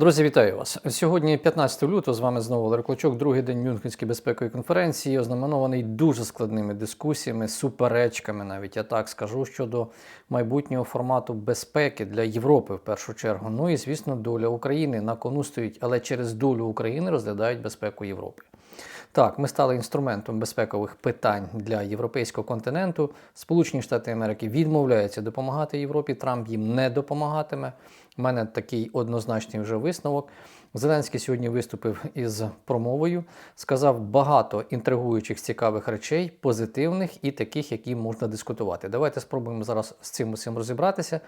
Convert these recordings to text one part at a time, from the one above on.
Друзі, вітаю вас. Сьогодні 15 лютого. З вами знову Олег Клочок, другий день Мюнхенської безпекової конференції, ознаменований дуже складними дискусіями, суперечками, навіть я так скажу, щодо майбутнього формату безпеки для Європи в першу чергу. Ну і звісно, доля України на кону стоїть, але через долю України розглядають безпеку Європи. Так, ми стали інструментом безпекових питань для європейського континенту. Сполучені Штати Америки відмовляються допомагати Європі. Трамп їм не допомагатиме. У мене такий однозначний вже висновок. Зеленський сьогодні виступив із промовою, сказав багато інтригуючих цікавих речей, позитивних і таких, які можна дискутувати. Давайте спробуємо зараз з цим усім розібратися.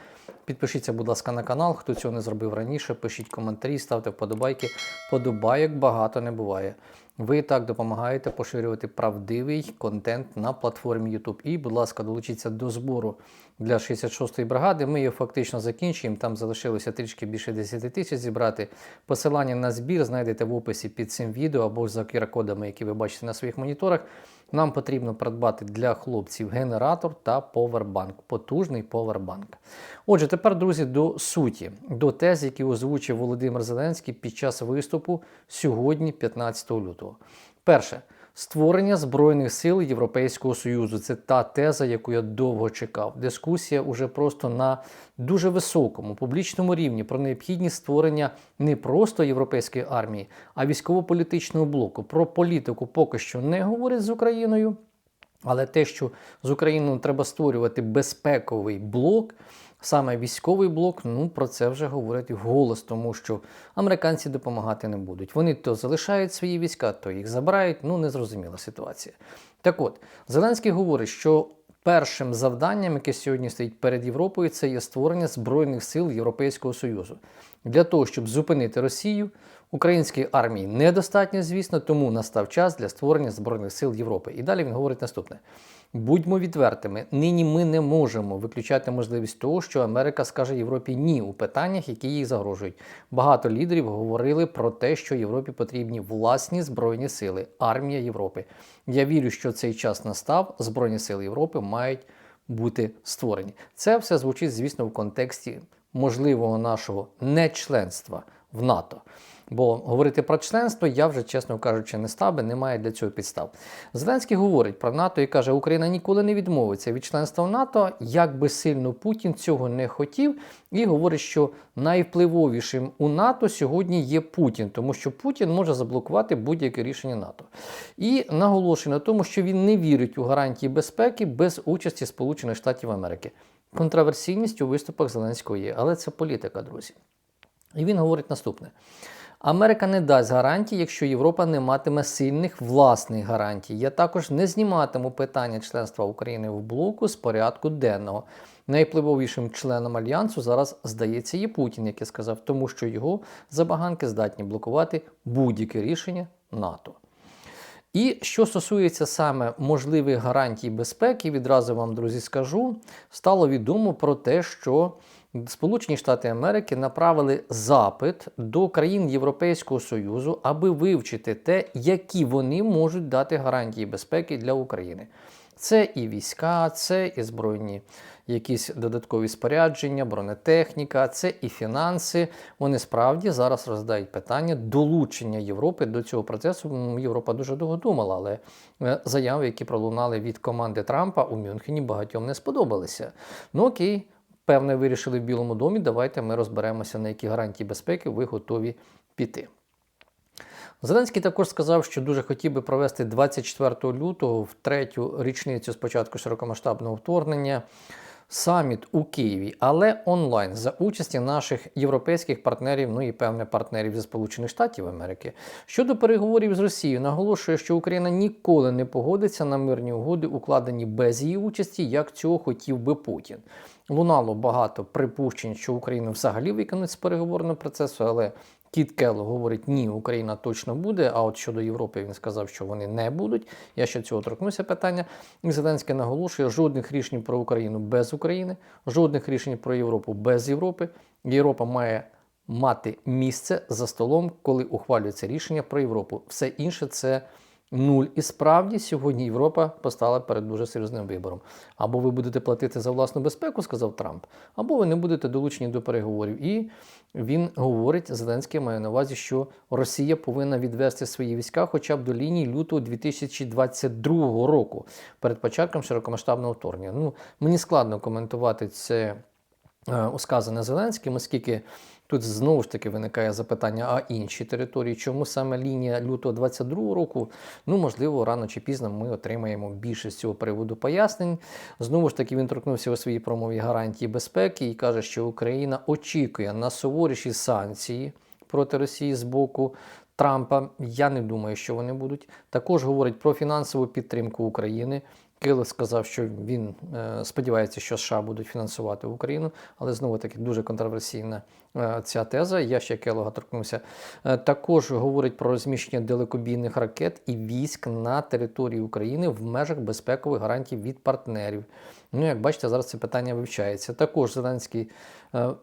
Підпишіться, будь ласка, на канал. Хто цього не зробив раніше, пишіть коментарі, ставте вподобайки. Подобайок багато не буває. Ви так допомагаєте поширювати правдивий контент на платформі YouTube. І, будь ласка, долучіться до збору для 66-ї бригади. Ми його фактично закінчуємо. Там залишилося трішки більше 10 тисяч зібрати. Посилання на збір знайдете в описі під цим відео або за QR-кодами, які ви бачите на своїх моніторах. Нам потрібно придбати для хлопців генератор та повербанк, потужний повербанк. Отже, тепер, друзі, до суті, до тез, які озвучив Володимир Зеленський під час виступу сьогодні, 15 лютого. Перше. Створення Збройних сил Європейського Союзу це та теза, яку я довго чекав. Дискусія уже просто на дуже високому публічному рівні про необхідність створення не просто європейської армії, а військово-політичного блоку. Про політику поки що не говорять з Україною. Але те, що з Україною треба створювати безпековий блок, саме військовий блок, ну про це вже говорять вголос, тому що американці допомагати не будуть. Вони то залишають свої війська, то їх забирають. Ну незрозуміла ситуація. Так от, Зеленський говорить, що першим завданням, яке сьогодні стоїть перед Європою, це є створення Збройних сил Європейського Союзу. Для того, щоб зупинити Росію, української армії недостатньо, звісно, тому настав час для створення Збройних сил Європи. І далі він говорить наступне. Будьмо відвертими, нині ми не можемо виключати можливість того, що Америка скаже Європі ні у питаннях, які їй загрожують. Багато лідерів говорили про те, що Європі потрібні власні збройні сили, армія Європи. Я вірю, що цей час настав. Збройні сили Європи мають бути створені. Це все звучить, звісно, в контексті можливого нашого нечленства в НАТО. Бо говорити про членство я вже, чесно кажучи, не став би, немає для цього підстав. Зеленський говорить про НАТО і каже, Україна ніколи не відмовиться від членства в НАТО, як би сильно Путін цього не хотів, і говорить, що найвпливовішим у НАТО сьогодні є Путін, тому що Путін може заблокувати будь-яке рішення НАТО. І наголошує на тому, що він не вірить у гарантії безпеки без участі Сполучених Штатів Америки. Контраверсійність у виступах Зеленського є, але це політика, друзі. І він говорить наступне. Америка не дасть гарантій, якщо Європа не матиме сильних власних гарантій. Я також не зніматиму питання членства України в блоку з порядку денного. Найвпливовішим членом альянсу зараз здається є Путін, який сказав, тому що його забаганки здатні блокувати будь-яке рішення НАТО. І що стосується саме можливих гарантій безпеки, відразу вам, друзі, скажу, стало відомо про те, що Сполучені Штати Америки направили запит до країн Європейського Союзу, аби вивчити те, які вони можуть дати гарантії безпеки для України. Це і війська, це і збройні якісь додаткові спорядження, бронетехніка, це і фінанси. Вони справді зараз розглядають питання долучення Європи до цього процесу. Європа дуже довго думала, але е, заяви, які пролунали від команди Трампа у Мюнхені, багатьом не сподобалися. Ну окей. Певне, вирішили в Білому домі. Давайте ми розберемося, на які гарантії безпеки ви готові піти. Зеленський також сказав, що дуже хотів би провести 24 лютого в третю річницю спочатку широкомасштабного вторгнення саміт у Києві, але онлайн за участі наших європейських партнерів, ну і певне партнерів зі Сполучених Штатів Америки. Щодо переговорів з Росією, наголошує, що Україна ніколи не погодиться на мирні угоди, укладені без її участі, як цього хотів би Путін. Лунало багато припущень, що Україна взагалі виконує з переговорного процесу, але Кіт Келло говорить, ні, Україна точно буде. А от щодо Європи він сказав, що вони не будуть. Я ще цього торкнуся питання. І Зеленський наголошує, жодних рішень про Україну без України, жодних рішень про Європу без Європи. Європа має мати місце за столом, коли ухвалюється рішення про Європу. Все інше це нуль. І справді сьогодні Європа постала перед дуже серйозним вибором. Або ви будете платити за власну безпеку, сказав Трамп, або ви не будете долучені до переговорів. І він говорить, Зеленський має на увазі, що Росія повинна відвести свої війська хоча б до лінії лютого 2022 року, перед початком широкомасштабного вторгнення. Ну, мені складно коментувати це е, сказане Зеленським, оскільки тут знову ж таки виникає запитання, а інші території, чому саме лінія лютого 22 року? Ну, можливо, рано чи пізно ми отримаємо більше з цього приводу пояснень. Знову ж таки, він торкнувся у своїй промові гарантії безпеки і каже, що Україна очікує на суворіші санкції проти Росії з боку. Трампа я не думаю, що вони будуть. Також говорить про фінансову підтримку України. Килик сказав, що він е, сподівається, що США будуть фінансувати Україну, але знову таки дуже контроверсійна е, ця теза. Я ще Келога торкнувся. Е, також говорить про розміщення далекобійних ракет і військ на території України в межах безпекових гарантій від партнерів. Ну, як бачите, зараз це питання вивчається. Також Зеленський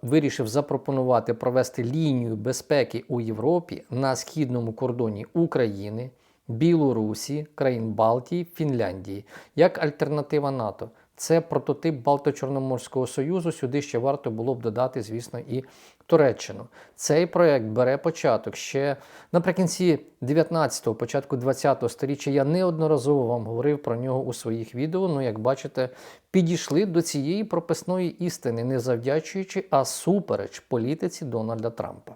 вирішив запропонувати провести лінію безпеки у Європі на східному кордоні України. Білорусі, країн Балтії, Фінляндії як альтернатива НАТО. Це прототип Балто-Чорноморського союзу. Сюди ще варто було б додати, звісно, і Туреччину. Цей проект бере початок ще наприкінці 19-го, початку 20-го сторіччя. Я неодноразово вам говорив про нього у своїх відео. Ну, як бачите, підійшли до цієї прописної істини, не завдячуючи, а супереч політиці Дональда Трампа.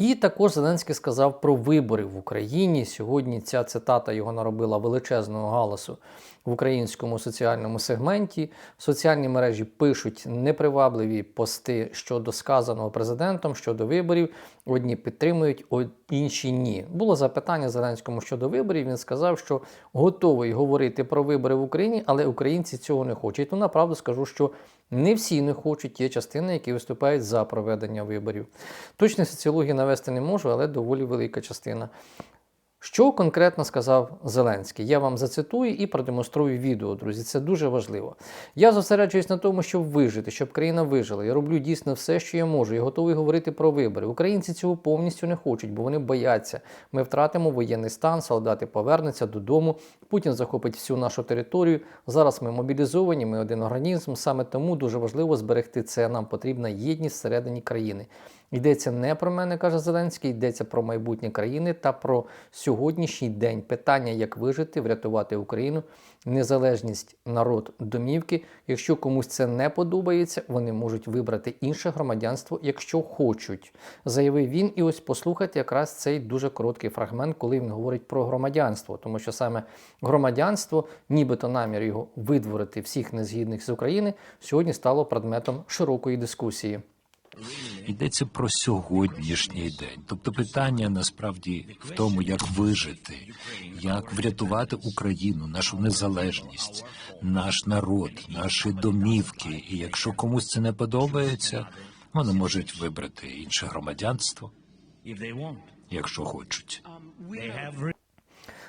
І також Зеленський сказав про вибори в Україні. Сьогодні ця цитата його наробила величезного галасу в українському соціальному сегменті. Соціальні мережі пишуть непривабливі пости щодо сказаного президентом щодо виборів. Одні підтримують, інші ні. Було запитання Зеленському щодо виборів. Він сказав, що готовий говорити про вибори в Україні, але українці цього не хочуть. Ну, направду скажу, що не всі не хочуть, є частини, які виступають за проведення виборів. Точно соціології навести не можу, але доволі велика частина. Що конкретно сказав Зеленський? Я вам зацитую і продемонструю відео, друзі. Це дуже важливо. Я зосереджуюсь на тому, щоб вижити, щоб країна вижила. Я роблю дійсно все, що я можу. Я готовий говорити про вибори. Українці цього повністю не хочуть, бо вони бояться. Ми втратимо воєнний стан, солдати повернуться додому. Путін захопить всю нашу територію. Зараз ми мобілізовані, ми один організм. Саме тому дуже важливо зберегти це. Нам потрібна єдність всередині країни. Йдеться не про мене, каже Зеленський, йдеться про майбутнє країни та про сьогоднішній день. Питання, як вижити, врятувати Україну, незалежність, народ, домівки. Якщо комусь це не подобається, вони можуть вибрати інше громадянство, якщо хочуть. Заявив він. І ось послухайте якраз цей дуже короткий фрагмент, коли він говорить про громадянство, тому що саме громадянство, нібито намір його видворити всіх незгідних з України, сьогодні стало предметом широкої дискусії. Йдеться про сьогоднішній день. Тобто питання насправді в тому, як вижити, як врятувати Україну, нашу незалежність, наш народ, наші домівки. І якщо комусь це не подобається, вони можуть вибрати інше громадянство, якщо хочуть.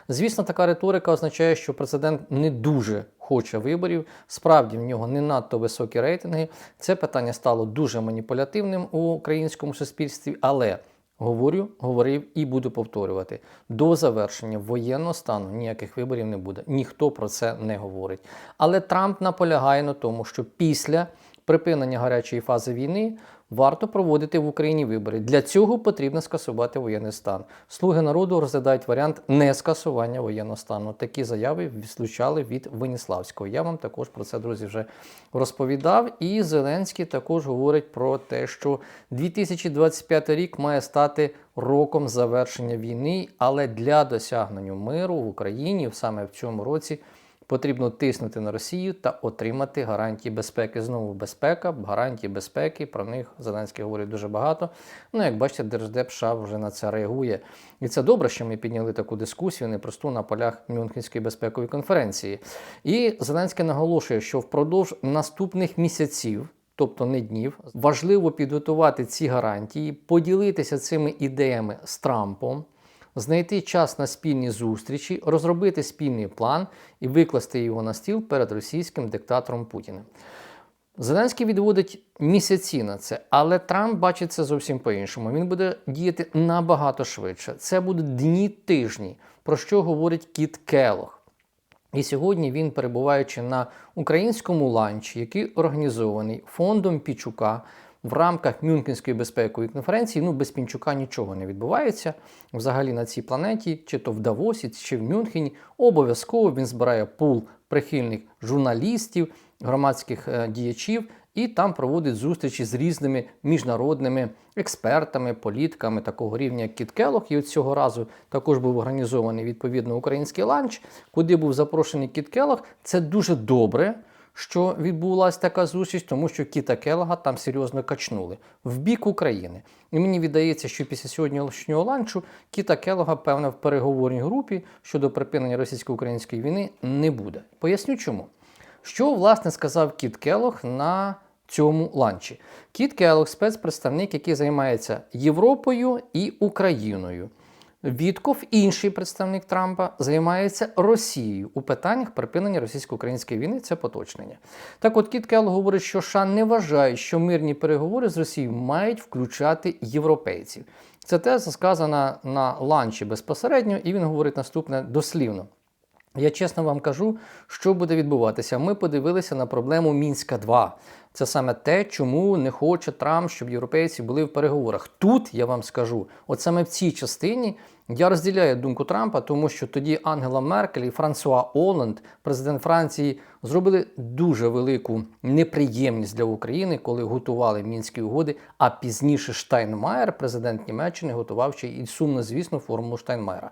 Звісно, така риторика означає, що президент не дуже хоче виборів. Справді в нього не надто високі рейтинги. Це питання стало дуже маніпулятивним у українському суспільстві, але. Говорю, говорив і буду повторювати. До завершення воєнного стану ніяких виборів не буде. Ніхто про це не говорить. Але Трамп наполягає на тому, що після припинення гарячої фази війни варто проводити в Україні вибори. Для цього потрібно скасувати воєнний стан. Слуги народу розглядають варіант не скасування воєнного стану. Такі заяви звучали від Веніславського. Я вам також про це, друзі, вже розповідав. І Зеленський також говорить про те, що 2025 рік має стати роком завершення війни, але для досягнення миру в Україні саме в цьому році. Потрібно тиснути на Росію та отримати гарантії безпеки. Знову безпека, гарантії безпеки. Про них Зеленський говорить дуже багато. Ну, як бачите, Держдеп США вже на це реагує. І це добре, що ми підняли таку дискусію непросту на полях Мюнхенської безпекової конференції. І Зеленський наголошує, що впродовж наступних місяців. Тобто не днів, важливо підготувати ці гарантії, поділитися цими ідеями з Трампом, знайти час на спільні зустрічі, розробити спільний план і викласти його на стіл перед російським диктатором Путіним. Зеленський відводить місяці на це, але Трамп бачить це зовсім по-іншому. Він буде діяти набагато швидше. Це будуть дні тижні, про що говорить Кіт Келох. І сьогодні він, перебуваючи на українському ланчі, який організований фондом Пічука в рамках Мюнхенської безпекової конференції, ну без Пінчука нічого не відбувається. Взагалі на цій планеті, чи то в Давосі, чи в Мюнхені, обов'язково він збирає пул прихильних журналістів, громадських е, діячів і там проводить зустрічі з різними міжнародними експертами, політиками такого рівня, як Кіт Келох. І от цього разу також був організований відповідно український ланч, куди був запрошений Кіт Келох. Це дуже добре. Що відбулася така зустріч, тому що Кіта Келога там серйозно качнули в бік України. І мені віддається, що після сьогоднішнього ланчу Кіта Келога, певно, в переговорній групі щодо припинення російсько-української війни не буде. Поясню чому. Що власне сказав Кіт Келог на цьому ланчі? Кіт Келог спецпредставник, який займається Європою і Україною. Вітков, інший представник Трампа, займається Росією у питаннях припинення російсько-української війни. Це поточнення. Так, от Кіт Келлог говорить, що США не вважає, що мирні переговори з Росією мають включати європейців. Це теза сказана на ланчі безпосередньо, і він говорить наступне дослівно. Я чесно вам кажу, що буде відбуватися. Ми подивилися на проблему Мінська 2 Це саме те, чому не хоче Трамп, щоб європейці були в переговорах. Тут я вам скажу, от саме в цій частині я розділяю думку Трампа, тому що тоді Ангела Меркель і Франсуа Оланд, президент Франції, зробили дуже велику неприємність для України, коли готували мінські угоди. А пізніше Штайнмаєр, президент Німеччини, готував ще і сумно, звісно, формулу Штайнмаєра.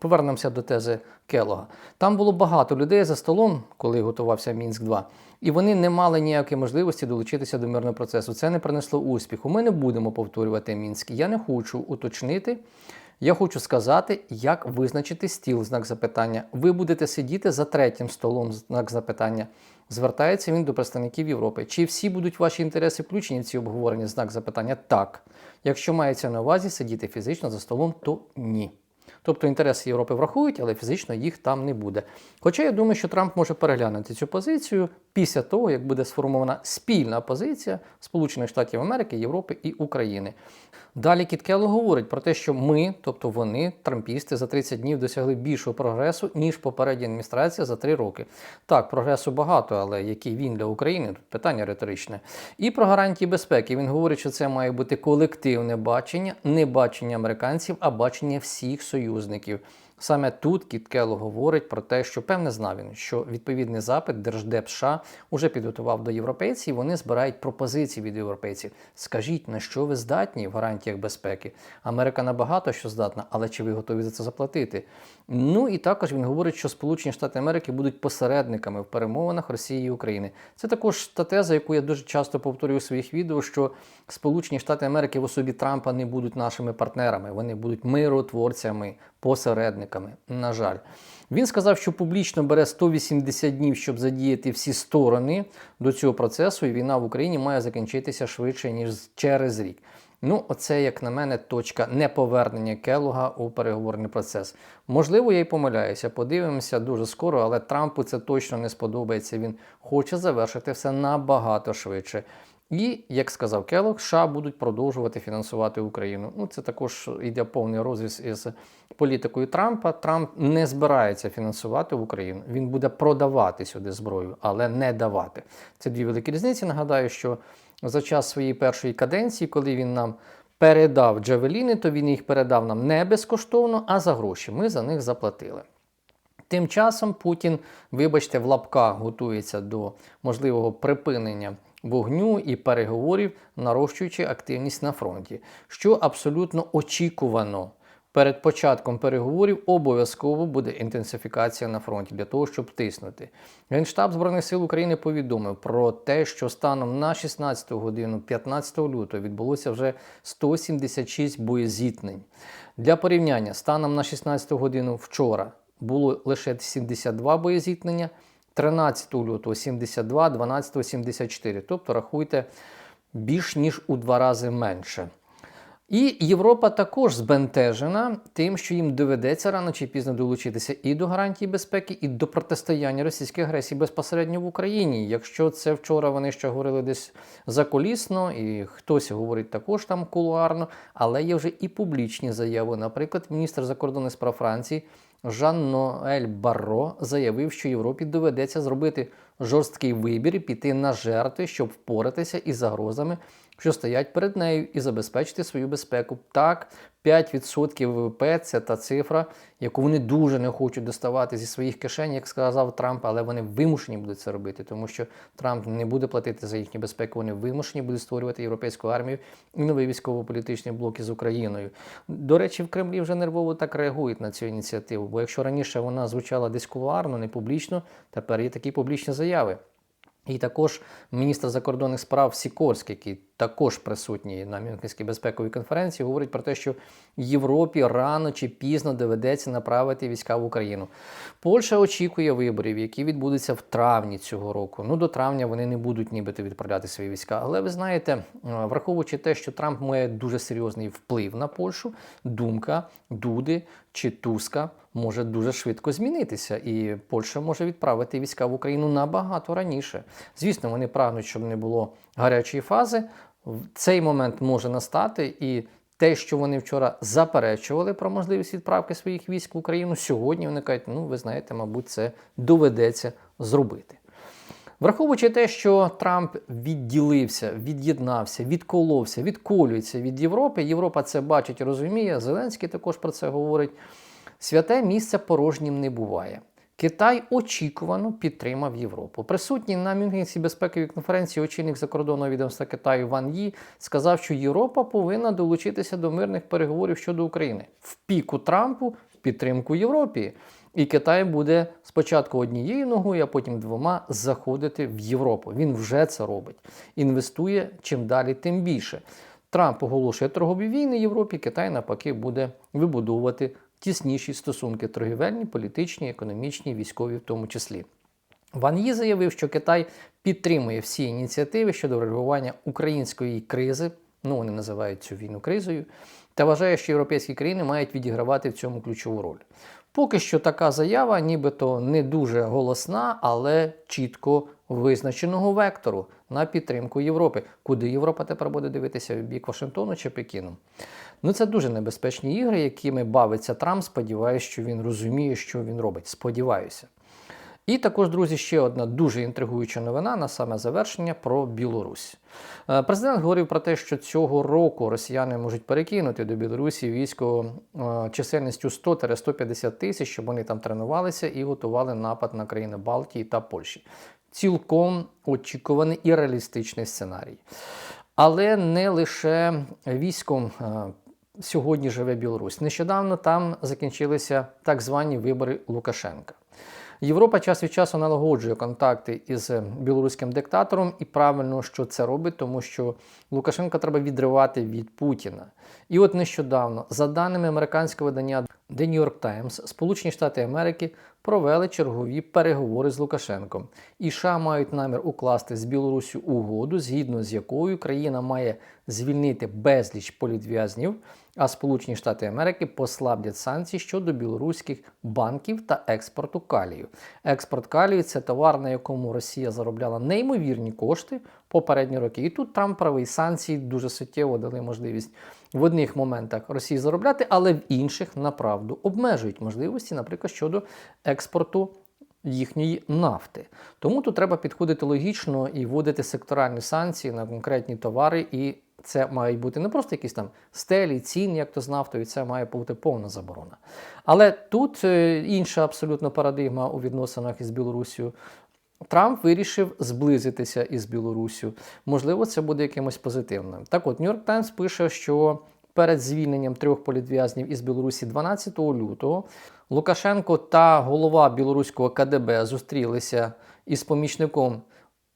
Повернемося до тези Келога. Там було багато людей за столом, коли готувався Мінськ 2 і вони не мали ніякої можливості долучитися до мирного процесу. Це не принесло успіху. Ми не будемо повторювати Мінськ. Я не хочу уточнити. Я хочу сказати, як визначити стіл знак запитання. Ви будете сидіти за третім столом знак запитання. Звертається він до представників Європи. Чи всі будуть ваші інтереси включені в ці обговорення знак запитання? Так. Якщо мається на увазі сидіти фізично за столом, то ні. Тобто інтереси Європи врахують, але фізично їх там не буде. Хоча я думаю, що Трамп може переглянути цю позицію після того, як буде сформована спільна позиція Сполучених Штатів Америки, Європи і України. Далі Кіткело говорить про те, що ми, тобто вони, трампісти, за 30 днів досягли більшого прогресу, ніж попередня адміністрація за 3 роки. Так, прогресу багато, але який він для України? Тут питання риторичне. І про гарантії безпеки. Він говорить, що це має бути колективне бачення, не бачення американців, а бачення всіх союзників. Саме тут Кіт Келло говорить про те, що певне знав він, що відповідний запит Держдеп США уже підготував до європейців. Вони збирають пропозиції від європейців. Скажіть, на що ви здатні в гарантіях безпеки? Америка набагато що здатна, але чи ви готові за це заплатити? Ну і також він говорить, що Сполучені Штати Америки будуть посередниками в перемовинах Росії і України. Це також та теза, яку я дуже часто повторюю у своїх відео, що Сполучені Штати Америки в особі Трампа не будуть нашими партнерами, вони будуть миротворцями, посередниками. На жаль, він сказав, що публічно бере 180 днів, щоб задіяти всі сторони до цього процесу, і війна в Україні має закінчитися швидше ніж через рік. Ну, оце, як на мене, точка неповернення Келуга у переговорний процес. Можливо, я й помиляюся. Подивимося дуже скоро, але Трампу це точно не сподобається. Він хоче завершити все набагато швидше. І, як сказав Келлог, США будуть продовжувати фінансувати Україну. Ну, це також йде повний розріз із політикою Трампа. Трамп не збирається фінансувати Україну. Він буде продавати сюди зброю, але не давати. Це дві великі різниці. Нагадаю, що за час своєї першої каденції, коли він нам передав Джавеліни, то він їх передав нам не безкоштовно, а за гроші. Ми за них заплатили. Тим часом Путін, вибачте, в лапках готується до можливого припинення вогню і переговорів, нарощуючи активність на фронті, що абсолютно очікувано. Перед початком переговорів обов'язково буде інтенсифікація на фронті для того, щоб тиснути. Генштаб Збройних сил України повідомив про те, що станом на 16 годину 15 лютого відбулося вже 176 боєзіткнень. Для порівняння, станом на 16 годину вчора було лише 72 боєзіткнення, 13 лютого 72, 12 74. Тобто рахуйте більш ніж у два рази менше. І Європа також збентежена тим, що їм доведеться рано чи пізно долучитися і до гарантії безпеки, і до протистояння російській агресії безпосередньо в Україні. Якщо це вчора вони ще говорили десь заколісно, і хтось говорить також там кулуарно, але є вже і публічні заяви. Наприклад, міністр закордонних справ Франції Жан-Ноель Барро заявив, що Європі доведеться зробити жорсткий вибір і піти на жертви, щоб впоратися із загрозами, що стоять перед нею, і забезпечити свою безпеку. Так, 5% ВВП це та цифра, яку вони дуже не хочуть доставати зі своїх кишень, як сказав Трамп, але вони вимушені будуть це робити, тому що Трамп не буде платити за їхню безпеку. Вони вимушені будуть створювати європейську армію і новий військово-політичний блок із Україною. До речі, в Кремлі вже нервово так реагують на цю ініціативу. Бо якщо раніше вона звучала десь кулуарно, не публічно, тепер є такі публічні заяви. І також міністр закордонних справ Сікорський, який також присутній на Мюнхенській безпековій конференції, говорить про те, що Європі рано чи пізно доведеться направити війська в Україну. Польща очікує виборів, які відбудуться в травні цього року. Ну до травня вони не будуть нібито відправляти свої війська. Але ви знаєте, е, враховуючи те, що Трамп має дуже серйозний вплив на Польщу, думка Дуди чи Туска може дуже швидко змінитися, і Польща може відправити війська в Україну набагато раніше. Звісно, вони прагнуть, щоб не було гарячої фази. В цей момент може настати і. Те, що вони вчора заперечували про можливість відправки своїх військ в Україну, сьогодні вони кажуть, ну ви знаєте, мабуть, це доведеться зробити. Враховуючи те, що Трамп відділився, від'єднався, відколовся, відколюється від Європи, Європа це бачить розуміє. Зеленський також про це говорить. Святе місце порожнім не буває. Китай очікувано підтримав Європу. Присутній на Мюнхенській безпековій конференції очільник закордонного відомства Китаю Ван Ї сказав, що Європа повинна долучитися до мирних переговорів щодо України в піку Трампу в підтримку Європі. І Китай буде спочатку однією ногою, а потім двома заходити в Європу. Він вже це робить. Інвестує чим далі, тим більше. Трамп оголошує торгові війни Європі, Китай навпаки буде вибудовувати тісніші стосунки торгівельні, політичні, економічні, військові в тому числі. Ван Ї заявив, що Китай підтримує всі ініціативи щодо реагування української кризи, ну вони називають цю війну кризою, та вважає, що європейські країни мають відігравати в цьому ключову роль. Поки що така заява, нібито не дуже голосна, але чітко визначеного вектору на підтримку Європи. Куди Європа тепер буде дивитися в бік Вашингтону чи Пекіну? Ну це дуже небезпечні ігри, якими бавиться Трамп. Сподіваюся, що він розуміє, що він робить. Сподіваюся. І також, друзі, ще одна дуже інтригуюча новина на саме завершення про Білорусь. Е, Президент говорив про те, що цього року росіяни можуть перекинути до Білорусі військо е, чисельністю 100-150 тисяч, щоб вони там тренувалися і готували напад на країни Балтії та Польщі. Цілком очікуваний і реалістичний сценарій. Але не лише військом е, сьогодні живе Білорусь. Нещодавно там закінчилися так звані вибори Лукашенка. Європа час від часу налагоджує контакти із білоруським диктатором, і правильно, що це робить, тому що Лукашенка треба відривати від Путіна. І от нещодавно, за даними американського видання The New York Times, Сполучені Штати Америки провели чергові переговори з Лукашенком. І США мають намір укласти з Білорусю угоду, згідно з якою країна має звільнити безліч політв'язнів, а Сполучені Штати Америки послаблять санкції щодо білоруських банків та експорту калію. Експорт калію це товар, на якому Росія заробляла неймовірні кошти попередні роки. І тут Трамп правий санкції дуже суттєво дали можливість в одних моментах Росії заробляти, але в інших направду обмежують можливості, наприклад, щодо експорту. Їхньої нафти. Тому тут треба підходити логічно і вводити секторальні санкції на конкретні товари, і це мають бути не просто якісь там стелі, ціни, як то з нафтою, це має бути повна заборона. Але тут е, інша абсолютно парадигма у відносинах із Білорусією. Трамп вирішив зблизитися із Білоруссю. Можливо, це буде якимось позитивним. Так от, Нью-Йорк Таймс пише, що перед звільненням трьох політв'язнів із Білорусі 12 лютого Лукашенко та голова білоруського КДБ зустрілися із помічником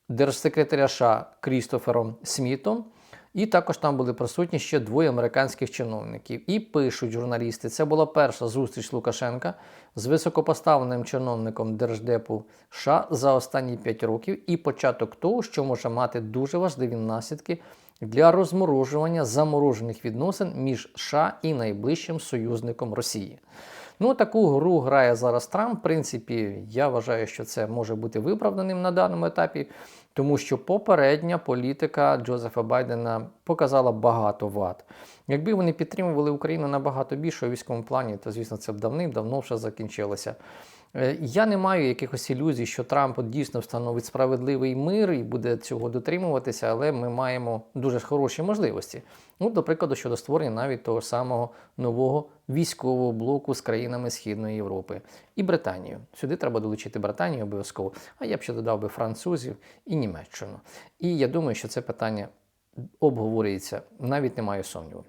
держсекретаря США Крістофером Смітом. І також там були присутні ще двоє американських чиновників. І пишуть журналісти, це була перша зустріч Лукашенка з високопоставленим чиновником Держдепу США за останні 5 років і початок того, що може мати дуже важливі наслідки для розморожування заморожених відносин між США і найближчим союзником Росії. Ну, таку гру грає зараз Трамп. В принципі, я вважаю, що це може бути виправданим на даному етапі, тому що попередня політика Джозефа Байдена показала багато вад. Якби вони підтримували Україну набагато більше у військовому плані, то звісно це б давним-давно вже закінчилося. Е, Я не маю якихось ілюзій, що Трамп дійсно встановить справедливий мир і буде цього дотримуватися, але ми маємо дуже хороші можливості. Ну, до прикладу, щодо створення навіть того самого нового військового блоку з країнами Східної Європи і Британію. Сюди треба долучити Британію обов'язково. А я б ще додав би французів і Німеччину. І я думаю, що це питання обговорюється, навіть немає сумніву.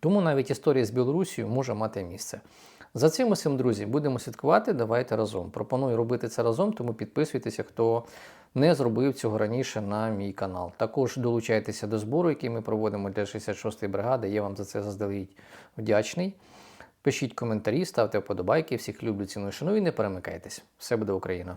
Тому навіть історія з Білорусією може мати місце. За цим усім, друзі, будемо слідкувати. Давайте разом. Пропоную робити це разом, тому підписуйтеся, хто не зробив цього раніше на мій канал. Також долучайтеся до збору, який ми проводимо для 66-ї бригади. Я вам за це заздалегідь вдячний. Пишіть коментарі, ставте вподобайки. Всіх люблю, ціную, шаную і не перемикайтесь. Все буде Україна!